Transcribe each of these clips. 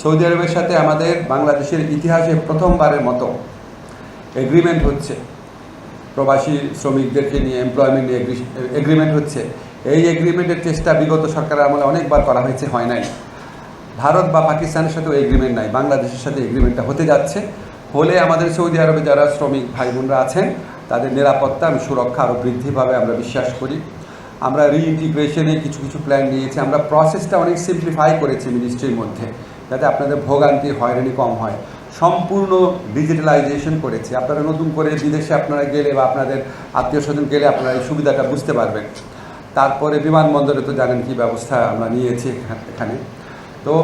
Saudi আরবের সাথে আমাদের বাংলাদেশের ইতিহাসে প্রথমবারের মতো এগ্রিমেন্ট হচ্ছে। প্রবাসী শ্রমিকদেরকে নিয়ে এমপ্লয়মেন্ট নিয়ে এগ্রিমেন্ট হচ্ছে। এই এগ্রিমেন্টের চেষ্টা বিগত সরকারের আমলে অনেকবার করা হয়েছে, হয় নাই। ভারত বা পাকিস্তানের সাথেও এগ্রিমেন্ট নাই, বাংলাদেশের সাথে এগ্রিমেন্টটা হতে যাচ্ছে। হলে আমাদের সৌদি আরবে যারা শ্রমিক ভাই বোনরা আছেন, তাদের নিরাপত্তা এবং সুরক্ষা আরও বৃদ্ধি পাবে আমরা বিশ্বাস করি। আমরা রিইন্টিগ্রেশনে কিছু কিছু প্ল্যান নিয়েছি। আমরা প্রসেসটা অনেক সিম্পলিফাই করেছি মিনিস্ট্রির মধ্যে। যাতে আপনাদের ভোগান্তি, হয়রানি কম হয়। সম্পূর্ণ ডিজিটালাইজেশন করেছি। আপনারা নতুন করে বিদেশে আপনারা গেলে বা আপনাদের আত্মীয় স্বজন গেলে আপনারা এই সুবিধাটা বুঝতে পারবেন। তারপরে বিমানবন্দরে তো জানেন কি ব্যবস্থা আমরা নিয়েছি এখানে তো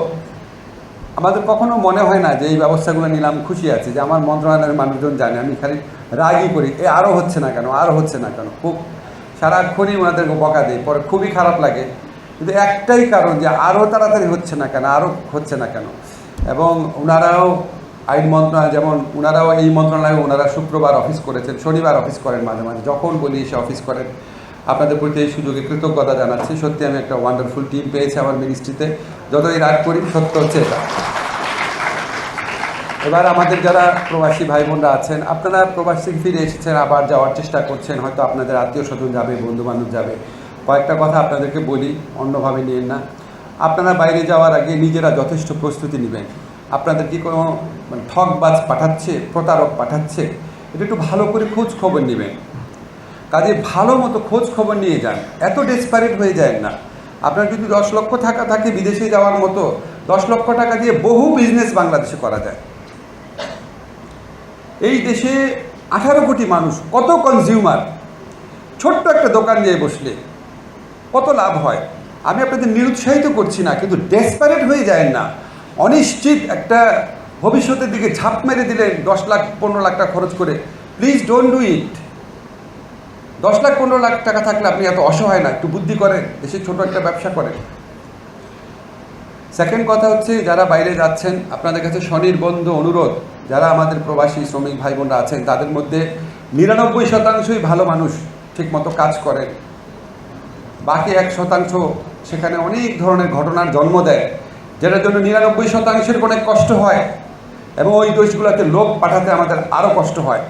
আমাদের কখনো মনে হয় না যে এই ব্যবস্থাগুলো নিলাম, খুশি আছে। যে আমার মন্ত্রণালয়ের মানুষজন জানে, আমি খালি রাগই করি। এ আরও হচ্ছে না কেন? আরও হচ্ছে না কেন? খুব সারাক্ষণই ওনাদেরকে বকা দিই। পরে খুবই খারাপ লাগে। কিন্তু একটাই কারণ যে আরও তাড়াতাড়ি হচ্ছে না কেন আরও হচ্ছে না কেন? এবং ওনারাও আইন মন্ত্রণালয়, যেমন ওনারাও এই মন্ত্রণালয়ে ওনারা শুক্রবার অফিস করেছেন, শনিবার অফিস করেন মাঝে মাঝে, যখন বলি এসে অফিস করেন। আপনাদের প্রতি এই সুযোগে কৃতজ্ঞতা জানাচ্ছি। সত্যি আমি একটা ওয়ান্ডারফুল টিম পেয়েছি আমার মিনিস্ট্রিতে যতই রাগ করি, সত্য হচ্ছে এটা। এবার আমাদের যারা প্রবাসী ভাই বোনরা আছেন, আপনারা প্রবাসী ফিরে এসেছেন, আবার যাওয়ার চেষ্টা করছেন, হয়তো আপনাদের আত্মীয় স্বজন যাবে বন্ধু বান্ধব যাবে। কয়েকটা কথা আপনাদেরকে বলি, অন্যভাবে নিয়েন না। আপনারা বাইরে যাওয়ার আগে নিজেরা যথেষ্ট প্রস্তুতি নেবেন। আপনাদের কি কোনো ঠকবাজ পাঠাচ্ছে, প্রতারক পাঠাচ্ছে? এটা একটু ভালো করে খোঁজ খবর নেবেন। কাজে ভালো মতো খোঁজ খবর নিয়ে যান। এত ডেসপারেট হয়ে যায় না। আপনার যদি দশ লক্ষ টাকা থাকে বিদেশে যাওয়ার মতো, দশ লক্ষ টাকা দিয়ে বহু বিজনেস বাংলাদেশে করা যায়। এই দেশে আঠারো কোটি মানুষ, কত কনজিউমার ছোট্ট একটা দোকান নিয়ে বসলে। কত লাভ হয়? আমি আপনাদের নিরুৎসাহিত করছি না, কিন্তু ডেসপারেট হয়ে যায় না। অনিশ্চিত একটা ভবিষ্যতের দিকে ঝাঁপ মেরে দিলেন দশ লাখ, পনেরো লাখ টাকা খরচ করে। প্লিজ ডোন্ট ডু ইট দশ লাখ, পনেরো লাখ টাকা থাকলে আপনি এত অসহায় না, একটু বুদ্ধি করেন দেশে ছোট একটা ব্যবসা করেন। সেকেন্ড কথা হচ্ছে, যারা বাইরে যাচ্ছেন, আপনাদের কাছে স্বনির্বন্ধ অনুরোধ, যারা আমাদের প্রবাসী শ্রমিক ভাই বোনরা আছেন, তাদের মধ্যে নিরানব্বই শতাংশই ভালো মানুষ ঠিকমতো কাজ করেন। বাকি এক শতাংশ সেখানে অনেক ধরনের ঘটনার জন্ম দেয়, যেটার জন্য নিরানব্বই শতাংশের অনেক কষ্ট হয়, এবং ওই দেশগুলোতে লোক পাঠাতে আমাদের আরও কষ্ট হয়।